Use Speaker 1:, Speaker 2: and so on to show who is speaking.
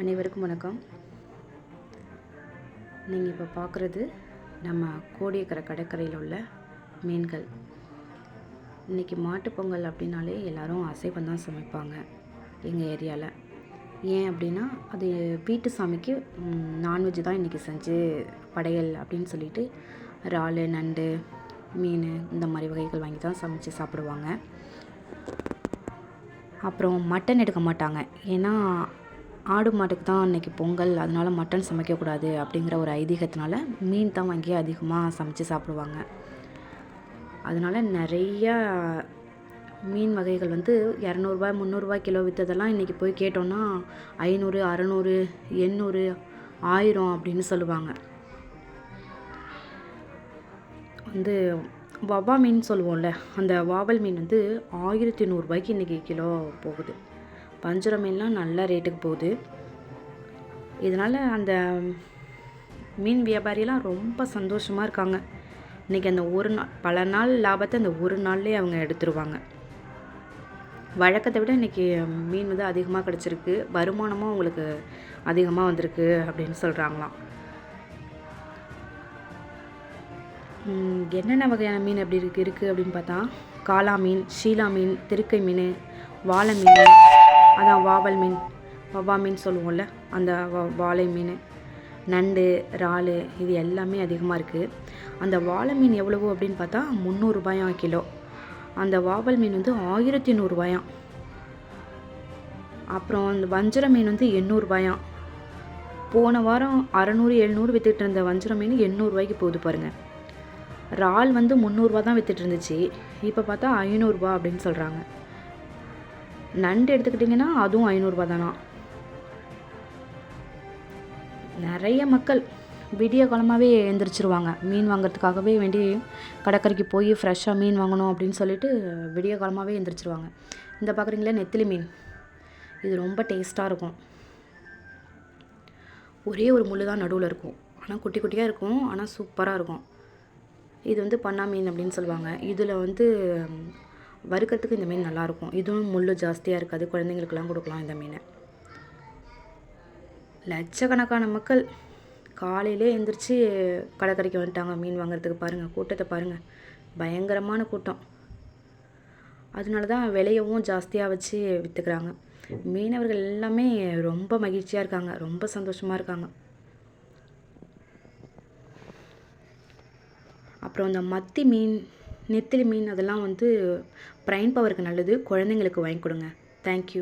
Speaker 1: அனைவருக்கும் வணக்கம். நீங்கள் இப்போ பார்க்குறது நம்ம கோடியக்கரை கடற்கரையில் உள்ள மீன்கள். இன்றைக்கி மாட்டுப் பொங்கல் அப்படின்னாலே எல்லோரும் அசைவம் தான் சமைப்பாங்க எங்கள் ஏரியாவில் ஏன் அப்படின்னா அது வீட்டு சாமிக்கு நான்வெஜ் தான் இன்றைக்கி செஞ்சு படையல் அப்படின்னு சொல்லிட்டு இறால் நண்டு மீன் இந்த மாதிரி வகைகள் வாங்கி தான் சமைச்சு சாப்பிடுவாங்க. அப்புறம் மட்டன் எடுக்க மாட்டாங்க. ஏன்னா ஆடு மாட்டுக்கு தான் அன்றைக்கி பொங்கல் அதனால் மட்டன் சமைக்கக்கூடாது அப்படிங்கிற ஒரு ஐதீகத்தினால மீன் தான் வாங்கி அதிகமாக சமைச்சு சாப்பிடுவாங்க. அதனால நிறையா மீன் வகைகள் வந்து இரநூறுபா முந்நூறுரூவா கிலோ விற்றதெல்லாம் இன்றைக்கி போய் கேட்டோன்னா ஐநூறு அறநூறு எண்ணூறு ஆயிரம் அப்படின்னு சொல்லுவாங்க. வந்து வவ்வா மீன் சொல்லுவோம்ல அந்த வாவல் மீன் வந்து ஆயிரத்தி நூறுரூபாய்க்கு இன்றைக்கி கிலோ போகுது. வஞ்சர மீன்லாம் நல்ல ரேட்டுக்கு போகுது. இதனால் அந்த மீன் வியாபாரியெல்லாம் ரொம்ப சந்தோஷமாக இருக்காங்க. இன்றைக்கி அந்த ஒரு நாள் பல நாள் லாபத்தை அந்த ஒரு நாள்லேயே அவங்க எடுத்துருவாங்க. வழக்கத்தை விட இன்றைக்கி மீன் வந்து அதிகமாக கிடச்சிருக்கு. வருமானமும் அவங்களுக்கு அதிகமாக வந்திருக்கு அப்படின்னு சொல்கிறாங்களாம் என்னென்ன வகையான மீன் அப்படி இருக்கு இருக்குது அப்படின்னு பார்த்தா காளா மீன் ஷீலா மீன் திருக்கை மீன் வாழை மீன் அதான் வாவல் மீன். வவ்வா மீன் சொல்லுவோம்ல அந்த வா- வாழை மீன் நண்டு இறால் இது எல்லாமே அதிகமாக இருக்குது அந்த வாழை மீன் எவ்வளவோ அப்படின்னு பார்த்தா முந்நூறுபாயாம் கிலோ. அந்த வாவல் மீன் வந்து ஆயிரத்தி நூறுரூபாயாம் அப்புறம் அந்த வஞ்சர மீன் வந்து எண்ணூறுபாயாம் போன வாரம் அறநூறு எழுநூறு விற்றுட்டு இருந்த வஞ்சர மீன் எண்ணூறுபாய்க்கு போகுது பாருங்கள் இறால் வந்து முந்நூறுரூவா தான் விற்றுட்டு இருந்துச்சு. இப்போ பார்த்தா ஐநூறுரூபா அப்படின்னு சொல்கிறாங்க நண்டு எடுத்துக்கிட்டிங்கன்னா அதுவும் ஐநூறுரூபா தானா? நிறைய மக்கள் விடிய காலமாகவே எழுந்திரிச்சிருவாங்க மீன் வாங்குறதுக்காகவே வேண்டி கடற்கரைக்கு போய் ஃப்ரெஷ்ஷாக மீன் வாங்கணும் அப்படின்னு சொல்லிட்டு விடிய காலமாகவே எழுந்திரிச்சிருவாங்க இந்த பார்க்குறீங்களா நெத்திலி மீன். இது ரொம்ப டேஸ்ட்டாக இருக்கும். ஒரே ஒரு முள் தான் நடுவில் இருக்கும். ஆனால் குட்டி குட்டியாக இருக்கும் ஆனால் சூப்பராக இருக்கும். இது வந்து பண்ணா மீன் அப்படின்னு சொல்லுவாங்க. இதில் வந்து வறுக்கிறதுக்கு இந்த மீன் நல்லாயிருக்கும் இதுவும் முள் ஜாஸ்தியாக இருக்காது. குழந்தைங்களுக்கெல்லாம் கொடுக்கலாம் இந்த மீனை. லட்சக்கணக்கான மக்கள் காலையிலே எழுந்திரிச்சு கடற்கரைக்கு வந்துட்டாங்க. மீன் வாங்குறதுக்கு பாருங்கள் கூட்டத்தை பாருங்கள் பயங்கரமான கூட்டம். அதனால தான் விலையவும் ஜாஸ்தியாக வச்சு விற்றுக்கிறாங்க மீனவர்கள் எல்லாமே ரொம்ப மகிழ்ச்சியாக இருக்காங்க. ரொம்ப சந்தோஷமாக இருக்காங்க. அப்புறம் இந்த மத்தி மீன் நெத்திலி மீன் அதெல்லாம் வந்து பிரைன் பவருக்கு நல்லது. குழந்தைங்களுக்கு வாங்கி கொடுங்க. தேங்க்யூ